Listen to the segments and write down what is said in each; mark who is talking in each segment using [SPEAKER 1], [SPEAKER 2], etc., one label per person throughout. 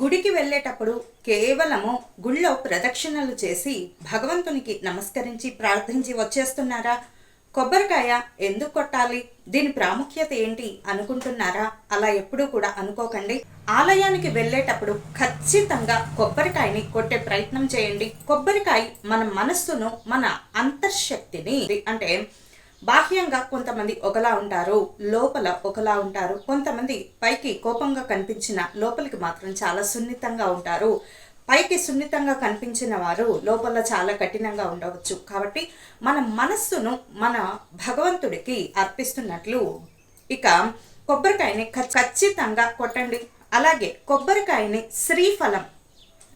[SPEAKER 1] గుడికి వెళ్ళేటప్పుడు కేవలము గుళ్ళో ప్రదక్షిణలు చేసి భగవంతునికి నమస్కరించి ప్రార్థించి వచ్చేస్తున్నారా? కొబ్బరికాయ ఎందుకు కొట్టాలి? దీని ప్రాముఖ్యత ఏంటి అనుకుంటున్నారా? అలా ఎప్పుడూ కూడా అనుకోకండి. ఆలయానికి వెళ్ళేటప్పుడు ఖచ్చితంగా కొబ్బరికాయని కొట్టే ప్రయత్నం చేయండి. కొబ్బరికాయ మన మనస్సును మన అంతర్శక్తిని అంటే బాహ్యంగా కొంతమంది ఒకలా ఉంటారు లోపల ఒకలా ఉంటారు. కొంతమంది పైకి కోపంగా కనిపించిన లోపలికి మాత్రం చాలా సున్నితంగా ఉంటారు. పైకి సున్నితంగా కనిపించిన వారు లోపల చాలా కఠినంగా ఉండవచ్చు. కాబట్టి మన మనస్సును మన భగవంతుడికి అర్పిస్తున్నట్లు ఇక కొబ్బరికాయని ఖచ్చితంగా కొట్టండి. అలాగే కొబ్బరికాయని శ్రీఫలం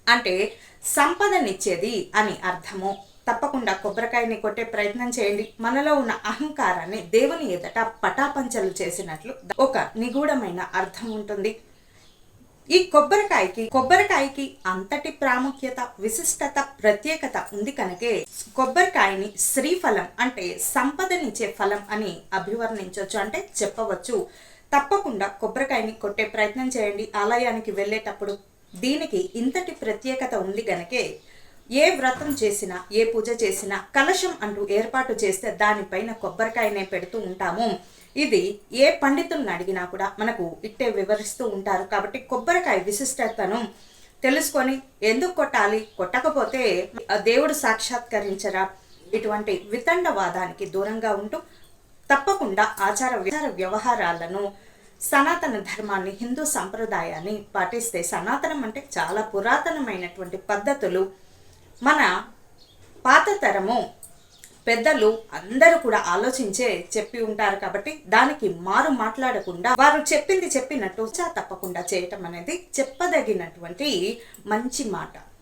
[SPEAKER 1] అంటే సంపదనిచ్చేది అని అర్థము. తప్పకుండా కొబ్బరికాయని కొట్టే ప్రయత్నం చేయండి. మనలో ఉన్న అహంకారాన్ని దేవుని ఎదుట పటాపంచలు చేసినట్లు ఒక నిగూఢమైన అర్థం ఉంటుంది. ఈ కొబ్బరికాయకి కొబ్బరికాయకి అంతటి ప్రాముఖ్యత విశిష్టత ప్రత్యేకత ఉంది కనుకే కొబ్బరికాయని శ్రీఫలం అంటే సంపదనిచ్చే ఫలం అని అభివర్ణించవచ్చు అంటే చెప్పవచ్చు. తప్పకుండా కొబ్బరికాయని కొట్టే ప్రయత్నం చేయండి. ఆలయానికి వెళ్ళేటప్పుడు దీనికి ఇంతటి ప్రత్యేకత ఉంది గనకే ఏ వ్రతం చేసినా ఏ పూజ చేసినా కలశం అంటూ ఏర్పాటు చేస్తే దానిపైన కొబ్బరికాయనే పెడుతూ ఉంటాము. ఇది ఏ పండితులను అడిగినా కూడా మనకు ఇట్టే వివరిస్తూ ఉంటారు. కాబట్టి కొబ్బరికాయ విశిష్టతను తెలుసుకొని ఎందుకు కొట్టాలి? కొట్టకపోతే దేవుడు సాక్షాత్కరించరా? ఇటువంటి వితండవాదానికి దూరంగా ఉంటూ తప్పకుండా ఆచార విచార వ్యవహారాలను సనాతన ధర్మాన్ని హిందూ సంప్రదాయాన్ని పాటిస్తే సనాతనం అంటే చాలా పురాతనమైనటువంటి పద్ధతులు. మన పాత తరము పెద్దలు అందరూ కూడా ఆలోచించే చెప్పి ఉంటారు కాబట్టి దానికి మారు మాట్లాడకుండా వారు చెప్పింది చెప్పినట్టు చా తప్పకుండా చేయటం అనేది చెప్పదగినటువంటి మంచి మాట.